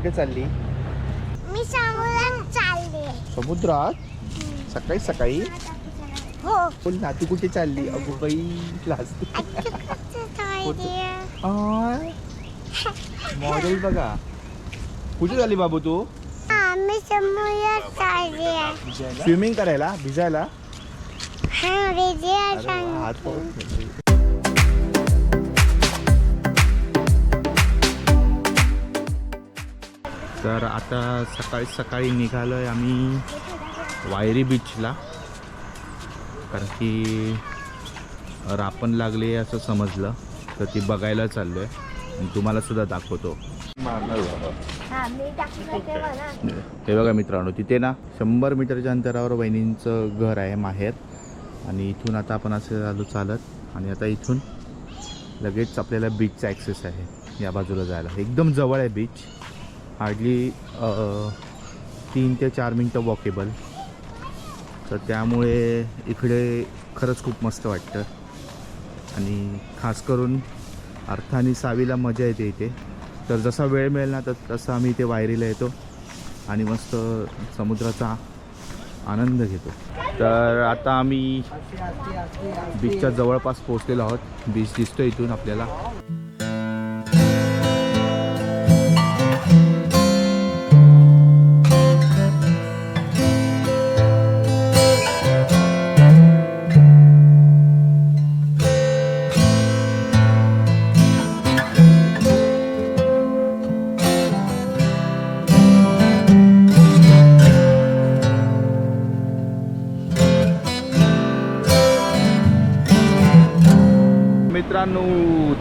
कुठे चालली? मी समुद्रात चालले. समुद्रात? सकाळी सकाळी? हो. बोल ना तू कुठे चालली? अगो बाई क्लास मॉडेल बघा. कुठे चालली बाबू तू? मी समुद्रात चालले स्विमिंग करायला भिजायला? तर आता सकाळी सकाळी निघालो आहे आम्ही वायरी बीचला. कारण की रापण लागले असं समजलं. तर ती बघायला चाललो आहे आणि तुम्हाला सुद्धा दाखवतो. हा हे बघा मित्रांनो तिथे ना शंभर मीटरच्या अंतरावर वहिनींचं घर आहे माहेर. आणि इथून आता आपण असं आलो चालत. आणि आता इथून लगेच आपल्याला बीचचा ॲक्सेस आहे. या बाजूला जायला. एकदम जवळ आहे बीच हार्डली तीन ते चार मिनटं वॉकेबल तर त्यामुळे इकडे खरंच खूप मस्त वाटतं. आणि खास करून अर्थाने सावीला मजा येते इथे. तर जसा वेळ मिळेल ना तर तसं आम्ही इथे वायरीला येतो आणि मस्त समुद्राचा आनंद घेतो. तर आता आम्ही बीचच्या जवळपास पोहोचलेलो आहोत. बीच दिसतो इथून आपल्याला. मित्रांनो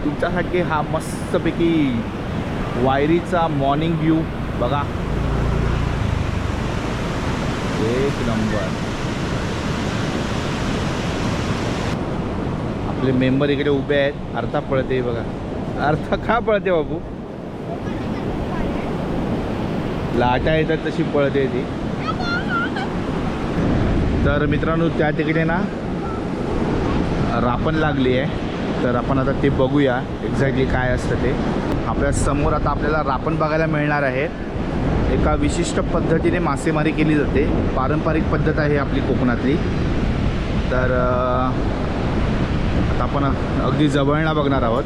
तुमच्यासाठी हा मस्तपैकी वायरीचा मॉर्निंग व्ह्यू बघा. एक नंबर आपले मेंबर इकडे उभे आहेत. अर्था पळते बघा. अर्थ का पळते बाबू? लाटा येतात तशी पळते ती. तर मित्रांनो त्या तिकडे ना रापण लागली आहे. तर आपण आता ते बघूया एक्झॅक्टली काय असतं ते. आपल्यासमोर आता आपल्याला रापण बघायला मिळणार आहे. एका विशिष्ट पद्धतीने मासेमारी केली जाते. पारंपरिक पद्धत आहे आपली कोकणातली. तर आता आपण अगदी जवळना बघणार आहोत.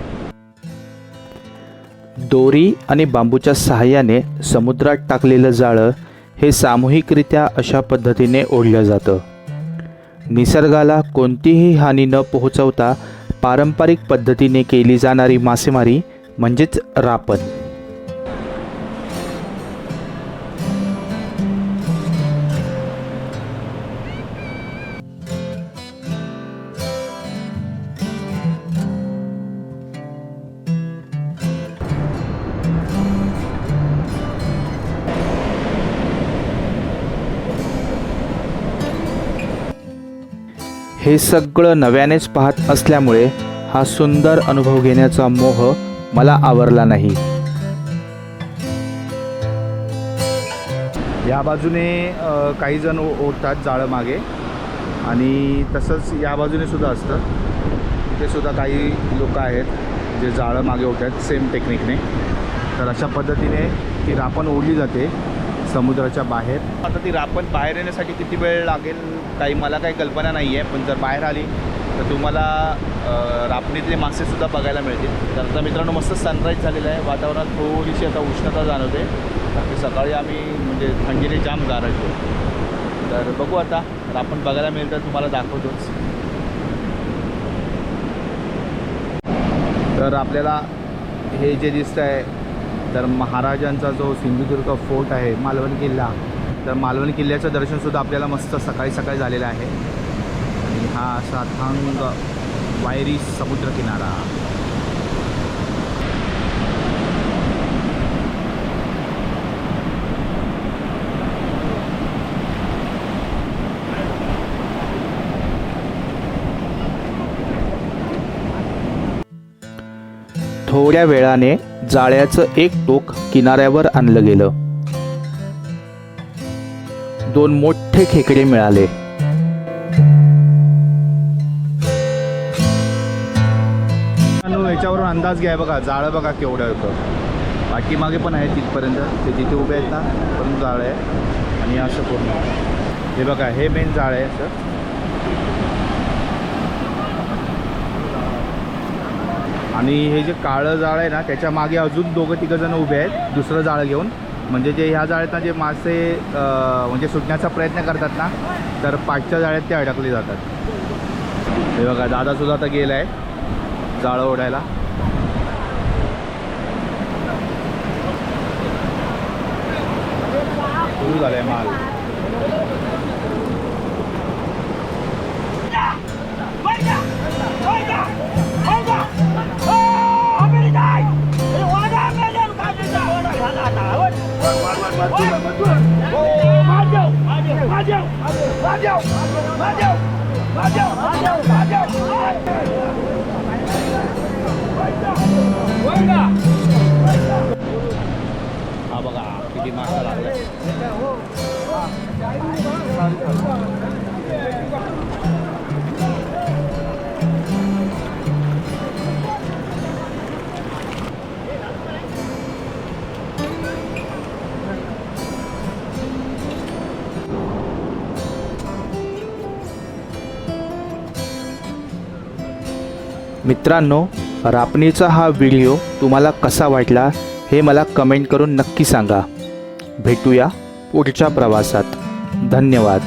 दोरी आणि बांबूच्या सहाय्याने समुद्रात टाकलेलं जाळं हे सामूहिकरित्या अशा पद्धतीने ओढलं जातं. निसर्गाला कोणतीही हानी न पोहोचवता पारंपरिक पद्धतीने केली जाणारी मासेमारी म्हणजेच रापण. हे सगळं नव्यानेच पाहत असल्यामुळे हा सुंदर अनुभव घेण्याचा मोह मला आवरला नाही. या बाजूने काही जण ओढतात जाळं मागे आणि तसंच या बाजूने सुद्धा असतं. तिथे सुद्धा काही लोक आहेत जे जाळं मागे ओढतात सेम टेक्निकने तर अशा पद्धतीने ती रापण ओढली जाते. समुद्राच्या बाहेर. आता ती रापण बाहेर येण्यासाठी किती वेळ लागेल काही मला काही कल्पना नाही आहे पण जर बाहेर आली तर तुम्हाला रापणीतले मासेसुद्धा बघायला मिळतील. तर आता मित्रांनो मस्त सनराईज झालेलं आहे. वातावरणात थोडीशी आता उष्णता जाणवते. कारण की सकाळी आम्ही म्हणजे थंडीने जाम गारायचो. तर बघू आता रापण बघायला मिळेल तर तुम्हाला दाखवतोच. तर आपल्याला हे जे दिसतं आहे तर महाराजांचा जो सिंधुदुर्ग फोर्ट आहे मालवण किल्ला तर मालवण किल्ल्याचं दर्शनसुद्धा आपल्याला मस्त सकाळी सकाळी झालेलं आहे. आणि हा असा थांग वायरी समुद्रकिनारा. थोड्या वेळाने जाळ्याचं एक टोक किनाऱ्यावर आणलं गेलं. दोन मोठे खेकडे मिळाले. याच्यावरून अंदाज घ्या बघा जाळं बघा केवढं होतं. पाठीमागे पण आहे तिथपर्यंत ते जिथे उभे आहेत ना पण जाळं आहे. आणि असं पूर्ण. हे बघा हे मेन जाळं आहे असं. आणि हे जे काळं जाळं आहे ना त्याच्यामागे अजून दोघं तिघं जण उभे आहेत. दुसरं जाळं घेऊन. म्हणजे जे ह्या जाळ्यात जे मासे म्हणजे सुटण्याचा प्रयत्न करतात ना तर पाठच्या जाळ्यात ते अडकले जातात. हे बघा दादासुद्धा आता गेला आहे जाळं ओढायला. सुरू झालं आहे माल. 麻将麻将麻将麻将麻将麻将麻将麻将 मित्रांनो रापणीचा हा व्हिडिओ तुम्हाला कसा वाटला हे मला कमेंट करून नक्की सांगा. भेटूया पुढच्या प्रवासात. धन्यवाद.